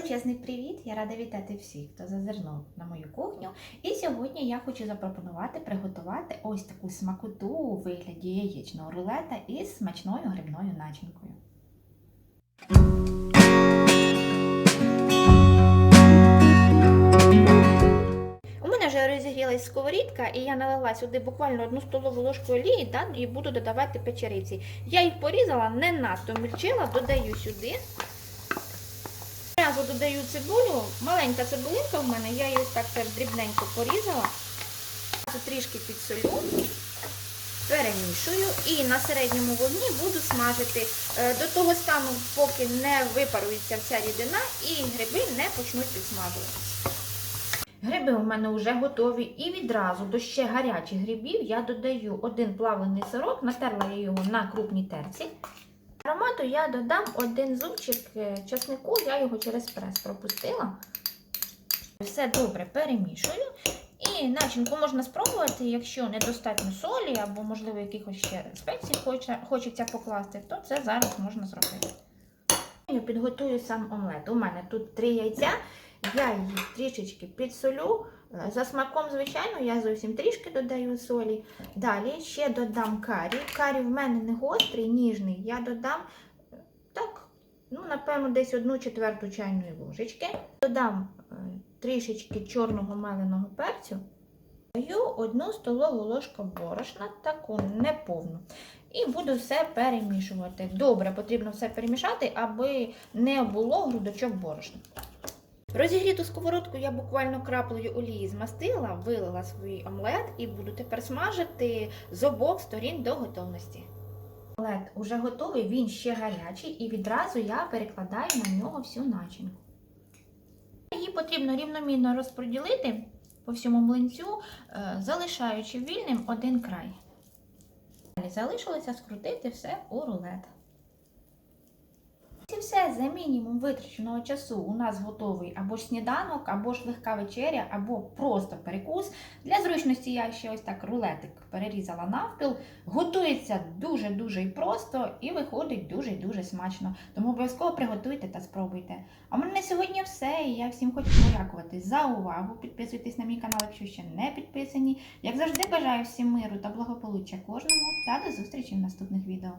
Величезний привіт! Я рада вітати всіх, хто зазирнув на мою кухню. І сьогодні я хочу запропонувати приготувати ось таку смакоту у вигляді яєчного рулета із смачною грибною начинкою. У мене вже розігрілась сковорідка, і я налила сюди буквально одну столову ложку олії да, і буду додавати печериці. Я їх порізала, не надто мільчила, додаю сюди. Одразу додаю цибулю, маленька цибулинка в мене, я її ось так теж дрібненько порізала. Трішки підсолю, перемішую і на середньому вогні буду смажити е, до того стану, поки не випарується вся рідина і гриби не почнуть підсмажуватися. Гриби у мене вже готові і відразу до ще гарячих грибів я додаю один плавлений сирок, натерла я його на крупній терці. Аромату я додам один зубчик е, часнику, я його через прес пропустила. Все добре перемішую. І начинку можна спробувати, якщо недостатньо солі або, можливо, якихось ще спецій хоче, хочеться покласти, то це зараз можна зробити. Я підготую сам омлет. У мене тут три яйця, я їх трішечки підсолю. Е, За смаком, звичайно, я зовсім трішки додаю солі. Далі ще додам карі. Карі в мене не гострий, ніжний. Я додам е, так, ну, напевно, десь одну четверту чайної ложечки. Додам е, трішечки чорного меленого перцю. Даю одну столову ложку борошна, таку неповну. І буду все перемішувати. Добре, потрібно все перемішати, аби не було грудочок борошна. Розігріту сковородку я буквально краплею олії змастила, вилила свій омлет і буду тепер смажити з обох сторін до готовності. Омлет уже готовий, він ще гарячий, і відразу я перекладаю на нього всю начинку. Її потрібно рівномірно розподілити по всьому млинцю, е, залишаючи вільним один край. Далі залишилося скрутити все у рулет. І все за мінімум витраченого часу у нас готовий або ж сніданок, або ж легка вечеря, або просто перекус. Для зручності я ще ось так рулетик перерізала навпіл. Готується дуже-дуже просто і виходить дуже-дуже смачно. Тому обов'язково приготуйте та спробуйте. А в мене на сьогодні все. І я всім хочу подякувати за увагу. Підписуйтесь на мій канал, якщо ще не підписані. Як завжди, бажаю всім миру та благополуччя кожному та до зустрічі в наступних відео.